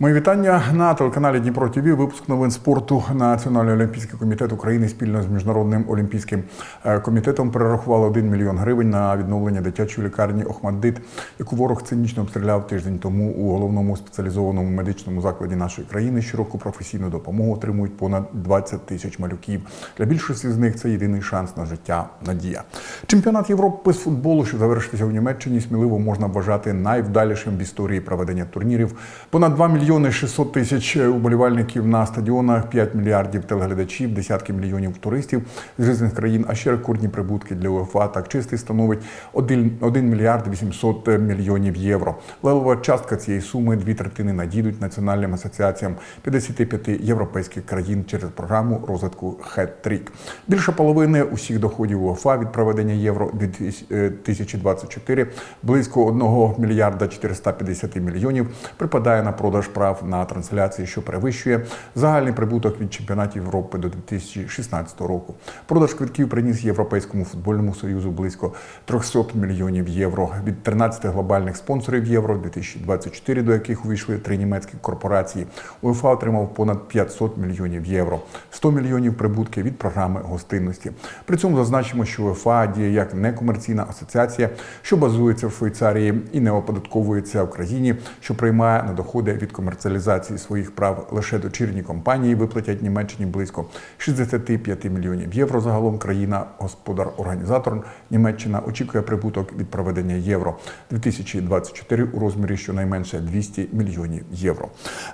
Мої вітання на телеканалі Дніпро ТВ. Випуск новин спорту. Національний олімпійський комітет України спільно з міжнародним олімпійським е, комітетом перерахували 1 мільйон гривень на відновлення дитячої лікарні Охмаддит, яку ворог цинічно обстріляв тиждень тому у головному спеціалізованому медичному закладі нашої країни. Щороку професійну допомогу отримують понад 20 тисяч малюків. Для більшості з них це єдиний шанс на життя. Надія. Чемпіонат Європи з футболу, що завершився в Німеччині, сміливо можна вважати найвдалішим в історії проведення турнірів. Понад 2 мільйони 600 тисяч уболівальників на стадіонах, 5 мільярдів телеглядачів, десятки мільйонів туристів з різних країн, а ще рекордні прибутки для УЄФА. Так чистий становить 1, 1 мільярд 800 мільйонів євро. Левова частка цієї суми дві третини надійдуть національним асоціаціям 55 європейських країн через програму розвитку Хет-Трік. Більше половини усіх доходів УЄФА від проведення євро 2024, близько 1 мільярда 450 мільйонів, припадає на продаж прав на трансляції, що перевищує загальний прибуток від чемпіонатів Європи до 2016 року. Продаж квитків приніс Європейському футбольному союзу близько 300 мільйонів євро. Від 13 глобальних спонсорів євро 2024, до яких увійшли три німецькі корпорації. УЄФА отримав понад 500 мільйонів євро, 100 мільйонів прибутки від програми гостинності. При цьому зазначимо, що УЄФА діє як некомерційна асоціація, що базується в Швейцарії і не оподатковується в країні, що приймає на доходи від комерціалізації своїх прав лише дочірні компанії виплатять Німеччині близько 65 мільйонів євро. Загалом країна, господар-організатор Німеччина очікує прибуток від проведення євро 2024 у розмірі щонайменше 200 мільйонів євро.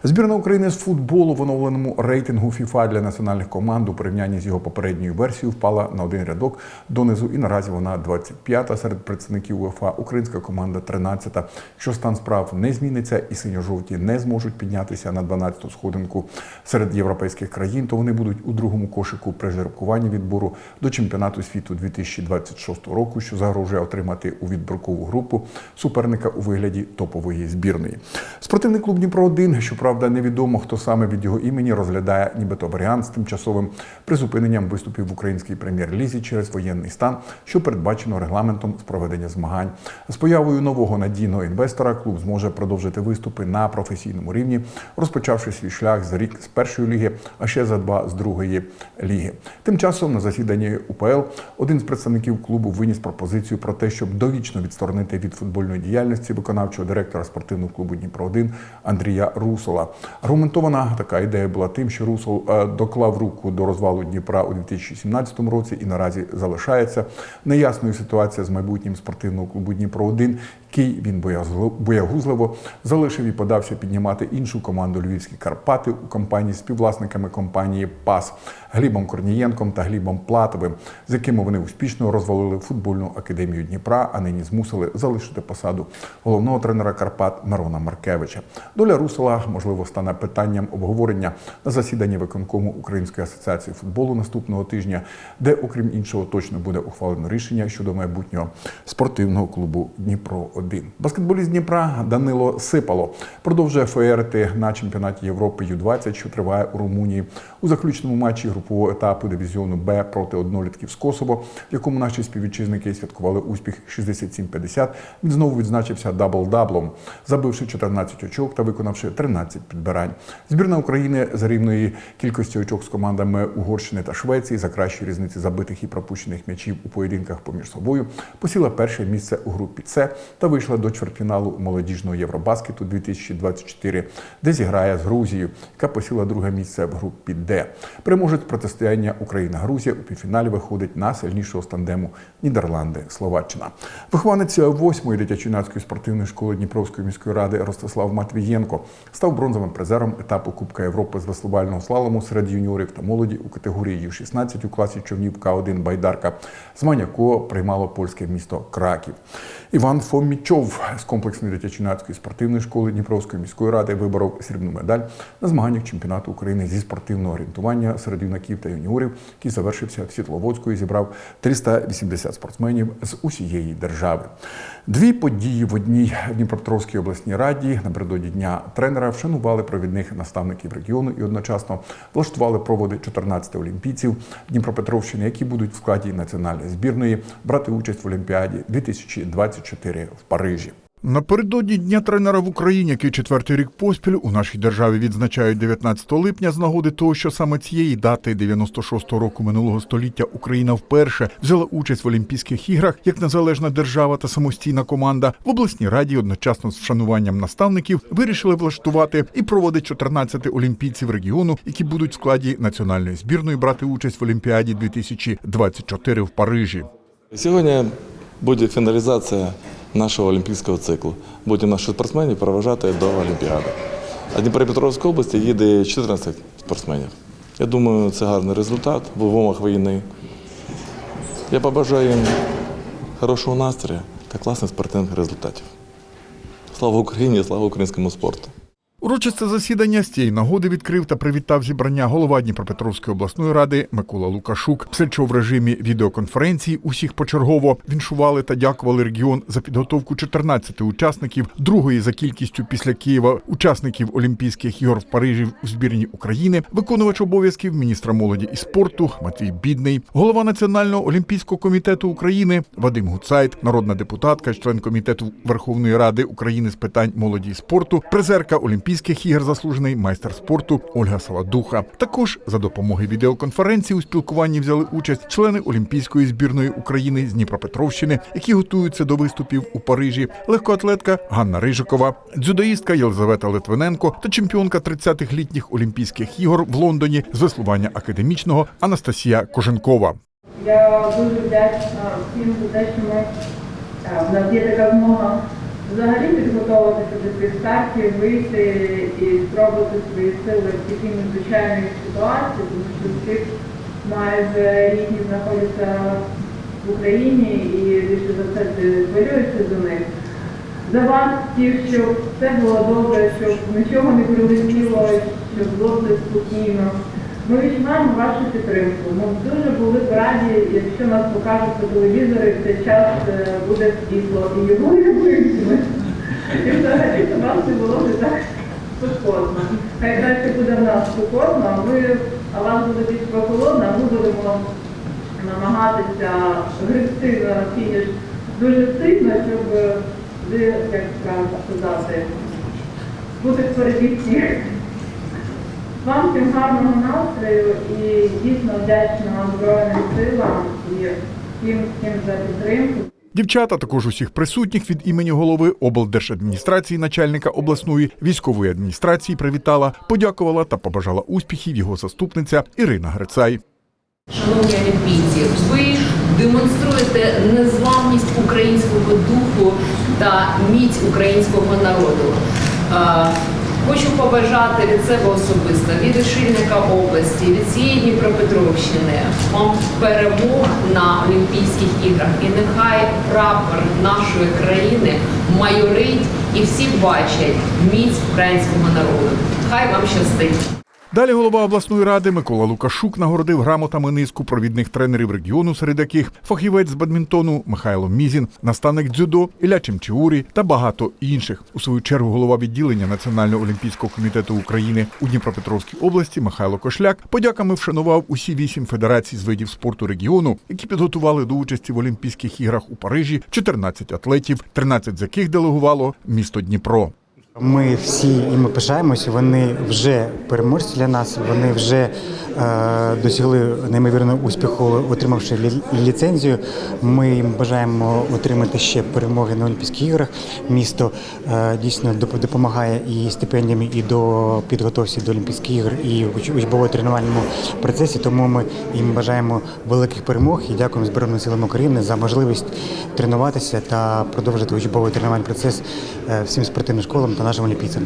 Збірна України з футболу в оновленому рейтингу FIFA для національних команд у порівнянні з його попередньою версією впала на один рядок донизу, і наразі вона 25-та серед представників УЄФА. Українська команда 13-та. Що стан справ не зміниться, і синьо-жовті не зможуть піднятися на 12-ту сходинку серед європейських країн, то вони будуть у другому кошику при жеребкуванні відбору до чемпіонату світу 2026 року, що загрожує отримати у відборкову групу суперника у вигляді топової збірної. Спортивний клуб Дніпро 1 щоправда, невідомо хто саме від його імені розглядає нібито варіант з тимчасовим призупиненням виступів в українській прем'єр-лізі через воєнний стан, що передбачено регламентом з проведення змагань. З появою нового надійного інвестора клуб зможе продовжити виступи на професійному рівні, розпочавши свій шлях за рік з першої ліги, а ще за два з другої ліги. Тим часом на засіданні УПЛ один з представників клубу виніс пропозицію про те, щоб довічно відсторонити від футбольної діяльності виконавчого директора спортивного клубу Дніпро 1 Андрія Русола. Аргументована така ідея була тим, що Русол е, доклав руку до розвалу Дніпра у 2017 році і наразі залишається неясною ситуація з майбутнім спортивного клубу Дніпро 1 який він боягузливо залишив і подався піднімати іншу команду Львівські Карпати у компанії співвласниками компанії ПАС Глібом Корнієнком та Глібом Платовим, з якими вони успішно розвалили футбольну академію Дніпра, а нині змусили залишити посаду головного тренера Карпат Мирона Маркевича. Доля Русела можливо стане питанням обговорення на засіданні виконкому Української асоціації футболу наступного тижня, де, окрім іншого, точно буде ухвалено рішення щодо майбутнього спортивного клубу Дніпро 1 Баскетболіст Дніпра Данило Сипало продовжує феєрити на чемпіонаті Європи Ю-20, що триває у Румунії у заключному матчі групового етапу дивізіону Б проти однолітків з Косово, в якому наші співвітчизники святкували успіх 67-50. Він знову відзначився дабл-даблом, забивши 14 очок та виконавши 13 підбирань. Збірна України за рівної кількості очок з командами Угорщини та Швеції за кращі різниці забитих і пропущених м'ячів у поєдинках поміж собою посіла перше місце у групі С та вийшла до чвертьфіналу молодіжного Євробаскету 2024, де зіграє з Грузією, яка посіла друге місце в групі Д. Переможець протистояння Україна-Грузія у півфіналі виходить на сильнішого з тандему Нідерланди-Словаччина. Вихованець восьмої дитячо-юнацької спортивної школи Дніпровської міської ради Ростислав Матвієнко став бронзовим призером етапу Кубка Європи з веслувального слалому серед юніорів та молоді у категорії Ю-16 у класі човнів К1 Байдарка, змагання якого приймало польське місто Краків. Іван Фомічов з комплексної дитячо-юнацької спортивної школи Дніпровської міської ради виборов срібну медаль на змаганнях чемпіонату України зі спортивного орієнтування серед юнаків та юніорів, який завершився в Світловодську і зібрав 380 спортсменів з усієї держави. Дві події в одній Дніпропетровській обласній раді напередодні дня тренера вшанували провідних наставників регіону і одночасно влаштували проводи 14 олімпійців Дніпропетровщини, які будуть в складі національної збірної брати участь в Олімпіаді 2024 в Парижі. Напередодні дня тренера в Україні, який четвертий рік поспіль у нашій державі відзначають 19 липня, з нагоди того, що саме цієї дати 96-го року минулого століття Україна вперше взяла участь в Олімпійських іграх як незалежна держава та самостійна команда. В обласній раді одночасно з вшануванням наставників вирішили влаштувати і проводить 14 олімпійців регіону, які будуть в складі національної збірної брати участь в Олімпіаді 2024 в Парижі. Сьогодні буде фіналізація нашого олімпійського циклу. Будемо наших спортсменів проважати до Олімпіади. А Дніпропетровської області їде 14 спортсменів. Я думаю, це гарний результат в умовах війни. Я побажаю їм хорошого настрою та класних спортивних результатів. Слава Україні, слава українському спорту! Урочисте засідання з цієї нагоди відкрив та привітав зібрання голова Дніпропетровської обласної ради Микола Лукашук. Після чого в режимі відеоконференції усіх почергово віншували та дякували регіон за підготовку 14 учасників, другої за кількістю після Києва учасників Олімпійських ігор в Парижі у збірні України, виконувач обов'язків міністра молоді і спорту Матвій Бідний, голова Національного олімпійського комітету України Вадим Гуцайт, народна депутатка, член комітету Верховної Ради України з питань молоді і спорту, призерка Олімпійських ігор, заслужений майстер спорту Ольга Саладуха. Також за допомогою відеоконференції у спілкуванні взяли участь члени Олімпійської збірної України з Дніпропетровщини, які готуються до виступів у Парижі, легкоатлетка Ганна Рижикова, дзюдоїстка Єлизавета Литвиненко та чемпіонка 30-х літніх Олімпійських ігор в Лондоні з веслування академічного Анастасія Коженкова. Я дуже вдячна всім ми е, в нас є така змога взагалі підготуватися до стартів, вийти і спробувати свої сили в такій надзвичайній ситуації, тому що всіх майже рідні знаходяться в Україні і більше за все хвилюються за них. За вас всіх, щоб все було добре, щоб нічого не прилетіло, щоб було все спокійно. Ми відчуваємо вашу підтримку. Ми дуже були б раді, якщо нас покажуть по телевізору, цей час е, буде світло і його вимкнуть. І взагалі то вам не було не так спокійно. Хай краще буде в нас спокійно, а ви, а вам буде більш прохолодно, ми будемо намагатися гребти на фініш дуже сильно, щоб ви, як сказати, бути впереді всіх. Вам всім гарного настрою і дійсно вдячна Збройним силам і всім, всім за підтримку. Дівчата також усіх присутніх від імені голови облдержадміністрації, начальника обласної військової адміністрації привітала, подякувала та побажала успіхів його заступниця Ірина Грицай. Шановні олімпійці, ви демонструєте незламність українського духу та міць українського народу. Хочу побажати від себе особисто, від очільника області, від цієї Дніпропетровщини вам перемог на Олімпійських іграх. І нехай прапор нашої країни майорить і всі бачать міць українського народу. Хай вам щастить! Далі голова обласної ради Микола Лукашук нагородив грамотами низку провідних тренерів регіону, серед яких фахівець з бадмінтону Михайло Мізін, наставник дзюдо Ілля Чемчіурі та багато інших. У свою чергу голова відділення Національного олімпійського комітету України у Дніпропетровській області Михайло Кошляк подяками вшанував усі вісім федерацій з видів спорту регіону, які підготували до участі в Олімпійських іграх у Парижі 14 атлетів, 13 з яких делегувало місто Дніпро. Ми всі і ми пишаємося. Вони вже переможці для нас. Вони вже е, досягли неймовірного успіху, отримавши лі- ліцензію. Ми їм бажаємо отримати ще перемоги на Олімпійських іграх. Місто е, дійсно допомагає і стипендіями, і до підготовці до Олімпійських ігор, і в учбово-тренувальному процесі. Тому ми їм бажаємо великих перемог і дякуємо Збройним силам України за можливість тренуватися та продовжити учбовий тренувальний процес е, всім спортивним школам та нашим олімпійцям.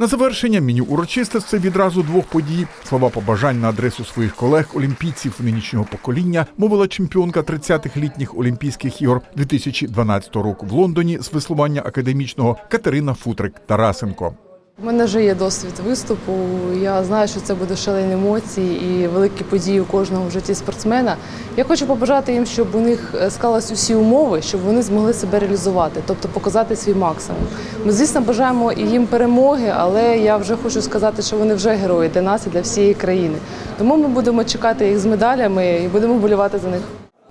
На завершення меню урочистостей відразу двох подій. Слова побажань на адресу своїх колег, олімпійців нинішнього покоління, мовила чемпіонка 30-х літніх Олімпійських ігор 2012 року в Лондоні з веслування академічного Катерина Футрик Тарасенко. У мене вже є досвід виступу. Я знаю, що це буде шалені емоції і великі події у кожного в житті спортсмена. Я хочу побажати їм, щоб у них е, склались усі умови, щоб вони змогли себе реалізувати, тобто показати свій максимум. Ми, звісно, бажаємо їм перемоги, але я вже хочу сказати, що вони вже герої для нас і для всієї країни. Тому ми будемо чекати їх з медалями і будемо болювати за них.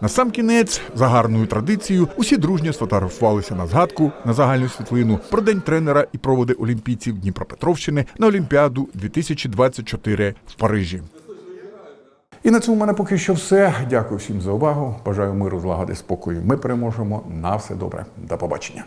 На сам кінець, за гарною традицією, усі дружньо сфотографувалися на згадку на загальну світлину про день тренера і проводи олімпійців Дніпропетровщини на Олімпіаду 2024 в Парижі. І на цьому в мене поки що все. Дякую всім за увагу. Бажаю миру, злагоди, спокою. Ми переможемо. На все добре. До побачення.